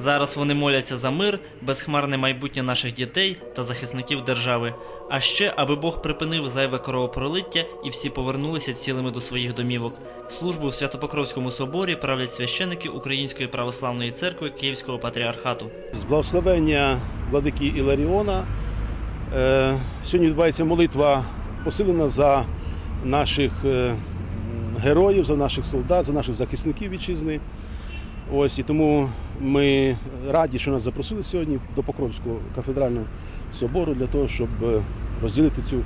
Зараз вони моляться за мир, безхмарне майбутнє наших дітей та захисників держави. А ще, аби Бог припинив зайве кровопролиття і всі повернулися цілими до своїх домівок. Службу в Святопокровському соборі правлять священики Української православної церкви Київського патріархату. З благословення владики Іларіона е, сьогодні відбувається молитва посилена за наших е, героїв, за наших солдат, за наших захисників вітчизни. Ось і тому ми раді, що нас запросили сьогодні до Покровського кафедрального собору для того, щоб е, розділити цю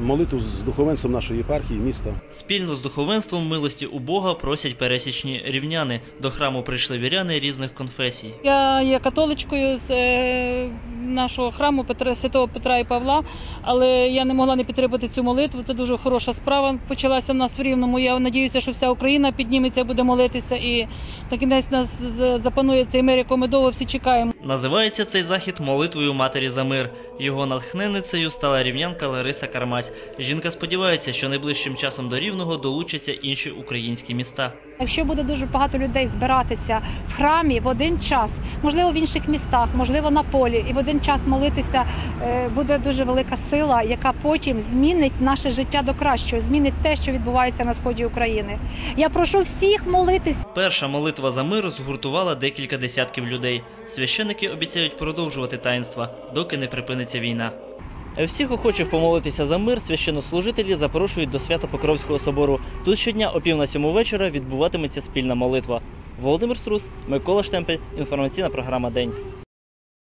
молитву з духовенством нашої єпархії міста. Спільно з духовенством милості у Бога просять пересічні рівняни. До храму прийшли віряни різних конфесій. Я є католичкою з е, нашого храму Петра Святого Петра і Павла, але я не могла не підтримати цю молитву. Це дуже хороша справа. Почалася в нас в Рівному. Я надіюся, що вся Україна підніметься, буде молитися, і на кінець нас запанує цей мир, якого ми довго всі чекаємо. Називається цей захід молитвою Матері за мир. Його натхненницею стала рівнянка Лариса Кармась. Жінка сподівається, що найближчим часом до рівного долучаться інші українські міста. Якщо буде дуже багато людей збиратися в храмі в один час, можливо, в інших містах, можливо, на полі, і в один час молитися, е, буде дуже велика сила, яка потім змінить наше життя до кращого, змінить те, що відбувається на сході України. Я прошу всіх молитись. Перша молитва за мир згуртувала декілька десятків людей. Священики обіцяють продовжувати таїнства, доки не припиниться війна. Всіх охочих помолитися за мир священнослужителі запрошують до Свято-Покровського собору. Тут щодня о пів на сьому вечора відбуватиметься спільна молитва. Володимир Струс, Микола Штемпель, інформаційна програма День.